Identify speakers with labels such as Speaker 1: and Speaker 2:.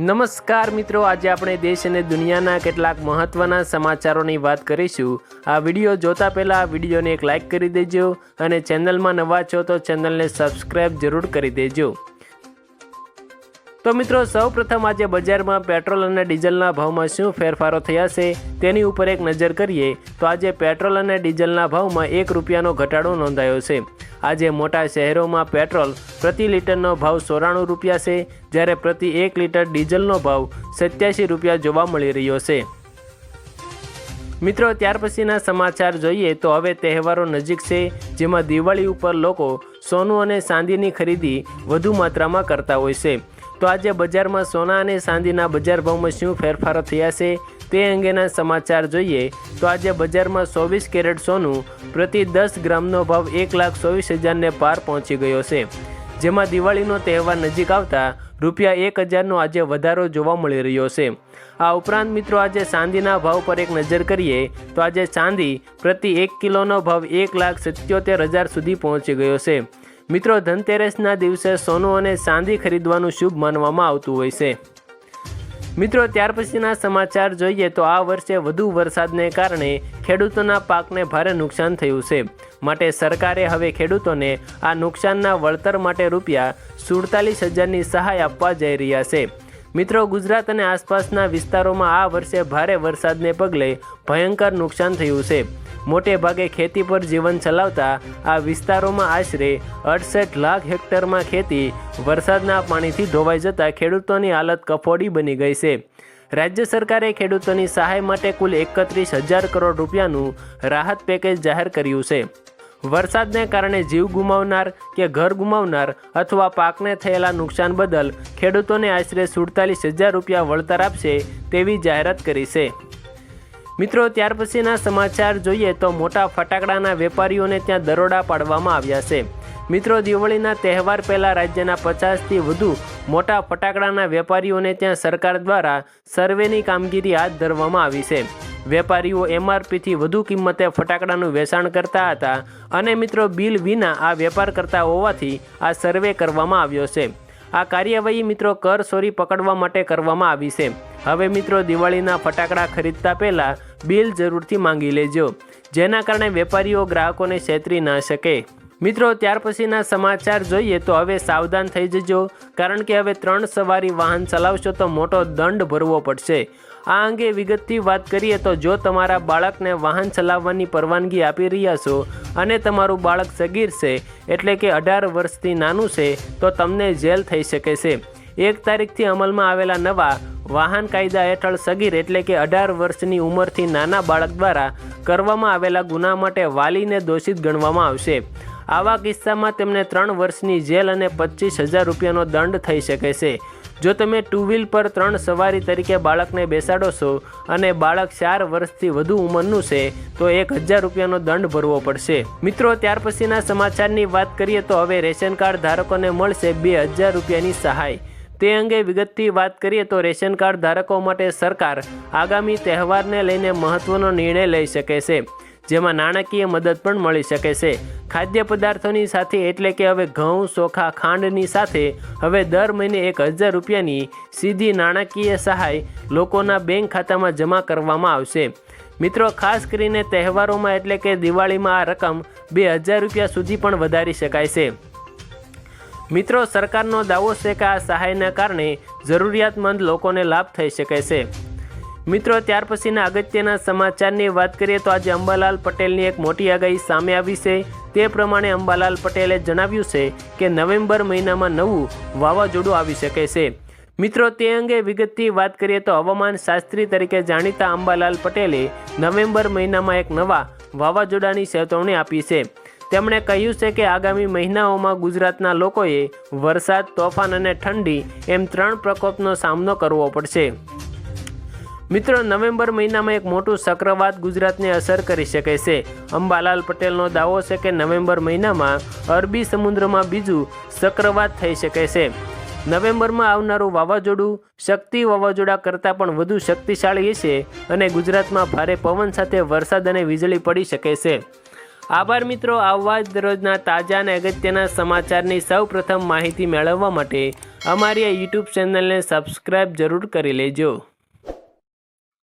Speaker 1: નમસ્કાર મિત્રો, આજે આપણે દેશ અને દુનિયાના કેટલાક મહત્ત્વના સમાચારોની વાત કરીશું. આ વીડિયો જોતા પહેલાં આ વિડીયોને એક લાઇક કરી દેજો અને ચેનલમાં નવા છો તો ચેનલને સબસ્ક્રાઈબ જરૂર કરી દેજો. તો મિત્રો, સૌપ્રથમ આજે બજારમાં પેટ્રોલ અને ડીઝલના ભાવમાં શું ફેરફારો થયા છે તેની ઉપર એક નજર કરીએ તો આજે પેટ્રોલ અને ડીઝલના ભાવમાં એક રૂપિયાનો ઘટાડો નોંધાયો છે. આજે મોટા શહેરોમાં પેટ્રોલ પ્રતિ લીટરનો ભાવ ચોરાણું રૂપિયા છે, જ્યારે પ્રતિ એક લીટર ડીઝલનો ભાવ સત્યાસી રૂપિયા જોવા મળી રહ્યો છે. મિત્રો, ત્યાર પછીના સમાચાર જોઈએ તો હવે તહેવારો નજીક છે, જેમાં દિવાળી ઉપર લોકો સોનું અને ચાંદીની ખરીદી વધુ માત્રામાં કરતા હોય છે. તો આજે બજારમાં સોના અને ચાંદીના બજાર ભાવમાં શું ફેરફારો થયા છે તે અંગેના સમાચાર જોઈએ. તો આજે બજારમાં ચોવીસ કેરેટ સોનું પ્રતિ દસ ગ્રામનો ભાવ એક લાખ ચોવીસ હજારને પાર પહોંચી ગયો છે. જેમાં દિવાળીનો તહેવાર નજીક આવતા રૂપિયા એક હજારનો આજે વધારો જોવા મળી રહ્યો છે. આ ઉપરાંત મિત્રો આજે ચાંદીના ભાવ પર એક નજર કરીએ તો આજે ચાંદી પ્રતિ એક કિલોનો ભાવ એક લાખ સત્યોતેર હજાર સુધી પહોંચી ગયો છે. મિત્રો, ધનતેરસના દિવસે સોનું અને ચાંદી ખરીદવાનું શુભ માનવામાં આવતું હોય છે. મિત્રો, ત્યાર પછીના સમાચાર જોઈએ તો આ વર્ષે વધુ વરસાદને કારણે ખેડૂતોના પાકને ભારે નુકસાન થયું છે. માટે સરકારે હવે ખેડૂતોને આ નુકસાનના વળતર માટે રૂપિયા સુડતાલીસ હજારની સહાય આપવા જઈ રહ્યા છે. મિત્રો, ગુજરાત અને આસપાસના વિસ્તારોમાં આ વર્ષે ભારે વરસાદને પગલે ભયંકર નુકસાન થયું છે. મોટે ભાગે ખેતી પર જીવન ચલાવતા આ વિસ્તારોમાં આશરે અડસઠ લાખ હેક્ટરમાં ખેતી વરસાદના પાણીથી ધોવાઈ જતા ખેડૂતોની હાલત કફોડી બની ગઈ છે. રાજ્ય સરકારે ખેડૂતોની સહાય માટે કુલ એકત્રીસ હજાર કરોડ રૂપિયાનું રાહત પેકેજ જાહેર કર્યું છે. વરસાદને કારણે જીવ ગુમાવનાર કે ઘર ગુમાવનાર અથવા પાકને થયેલા નુકસાન બદલ ખેડૂતોને આશરે સુડતાલીસ હજાર રૂપિયા વળતર આપશે તેવી જાહેરાત કરી છે. મિત્રો, ત્યાર પછીના સમાચાર જોઈએ તો મોટા ફટાકડાના વેપારીઓને ત્યાં દરોડા પાડવામાં આવ્યા છે. મિત્રો, દિવાળીના તહેવાર પહેલાં રાજ્યના પચાસથી વધુ મોટા ફટાકડાના વેપારીઓને ત્યાં સરકાર દ્વારા સર્વેની કામગીરી હાથ ધરવામાં આવી છે. વેપારીઓ એમઆરપીથી વધુ કિંમતે ફટાકડાનું વેચાણ કરતા હતા અને મિત્રો, બિલ વિના આ વેપાર કરતા હોવાથી આ સર્વે કરવામાં આવ્યો છે. આ કાર્યવાહી મિત્રો, કર ચોરી પકડવા માટે કરવામાં આવી છે. હવે મિત્રો દિવાળીના ફટાકડા ખરીદતા પહેલાં બિલ જરૂરથી માંગી લેજો, જેના કારણે વેપારીઓ ગ્રાહકોને છેતરી ના શકે. મિત્રો, ત્યાર પછીના સમાચાર જોઈએ તો હવે સાવધાન થઈ જજો, કારણ કે હવે ત્રણ સવારી વાહન ચલાવશો તો મોટો દંડ ભરવો પડશે. આ અંગે વિગતથી વાત કરીએ તો જો તમારા બાળકને વાહન ચલાવવાની પરવાનગી આપી રહ્યા છો અને તમારું બાળક સગીર છે, એટલે કે અઢાર વર્ષથી નાનું છે, તો તમને જેલ થઈ શકે છે. એક તારીખથી અમલમાં આવેલા નવા વાહન કાયદા હેઠળ સગીર એટલે કે અઢાર વર્ષની ઉંમરથી નાના બાળક દ્વારા કરવામાં આવેલા ગુના માટે વાલીને દોષિત ગણવામાં આવશે. આવા કિસ્સામાં તેમને ત્રણ વર્ષની જેલ અને પચીસ હજાર રૂપિયાનો દંડ થઈ શકે છે. જો તમે ટુ વ્હીલ પર ત્રણ સવારી તરીકે બાળકને બેસાડો છો અને બાળક ચાર વર્ષથી વધુ ઉંમરનું છે, તો એક હજાર રૂપિયાનો દંડ ભરવો પડશે. મિત્રો, ત્યાર પછીના સમાચારની વાત કરીએ તો હવે રેશન કાર્ડ ધારકોને મળશે બે હજાર રૂપિયાની સહાય. તે અંગે વિગતથી વાત કરીએ તો રેશન કાર્ડ ધારકો માટે સરકાર આગામી તહેવારને લઈને મહત્વનો નિર્ણય લઈ શકે છે, જેમાં નાણાકીય મદદ પણ મળી શકે છે. ખાદ્ય પદાર્થોની સાથે એટલે કે હવે ઘઉં, ચોખા, ખાંડની સાથે હવે દર મહિને એક હજાર રૂપિયાની સીધી નાણાકીય સહાય લોકોના બેંક ખાતામાં જમા કરવામાં આવશે. મિત્રો, ખાસ કરીને તહેવારોમાં એટલે કે દિવાળીમાં આ રકમ બે હજાર રૂપિયા સુધી પણ વધારી શકાય છે. મિત્રો, સરકારનો દાવો છે કે આ સહાયના કારણે જરૂરિયાતમંદ લોકોને લાભ થઈ શકે છે. મિત્રો, ત્યાર પછીના અગત્યના સમાચારની વાત કરીએ તો આજે અંબાલાલ પટેલની એક મોટી આગાહી સામે આવી છે. તે પ્રમાણે અંબાલાલ પટેલે જણાવ્યું છે કે નવેમ્બર મહિનામાં નવું વાવાઝોડું આવી શકે છે. મિત્રો, તે અંગે વિગતથી વાત કરીએ તો હવામાન શાસ્ત્રી તરીકે જાણીતા અંબાલાલ પટેલે નવેમ્બર મહિનામાં એક નવા વાવાઝોડાની ચેતવણી આપી છે. તેમણે કહ્યું છે કે આગામી મહિનાઓમાં ગુજરાતના લોકોએ વરસાદ, તોફાન અને ઠંડી એમ ત્રણ પ્રકોપનો સામનો કરવો પડશે. મિત્રો, નવેમ્બર મહિનામાં એક મોટું ચક્રવાત ગુજરાતને અસર કરી શકે છે. અંબાલાલ પટેલનો દાવો છે કે નવેમ્બર મહિનામાં અરબી સમુદ્રમાં બીજું ચક્રવાત થઈ શકે છે. નવેમ્બરમાં આવનારું વાવાઝોડું શક્તિ વાવાઝોડા કરતાં પણ વધુ શક્તિશાળી છે અને ગુજરાતમાં ભારે પવન સાથે વરસાદ અને વીજળી પડી શકે છે. આભાર મિત્રો આવવા જ દરરોજના તાજા અને અગત્યના સમાચારની સૌ પ્રથમ માહિતી મેળવવા માટે અમારી આ યુટ્યુબ ચેનલને સબસ્ક્રાઈબ જરૂર કરી લેજો.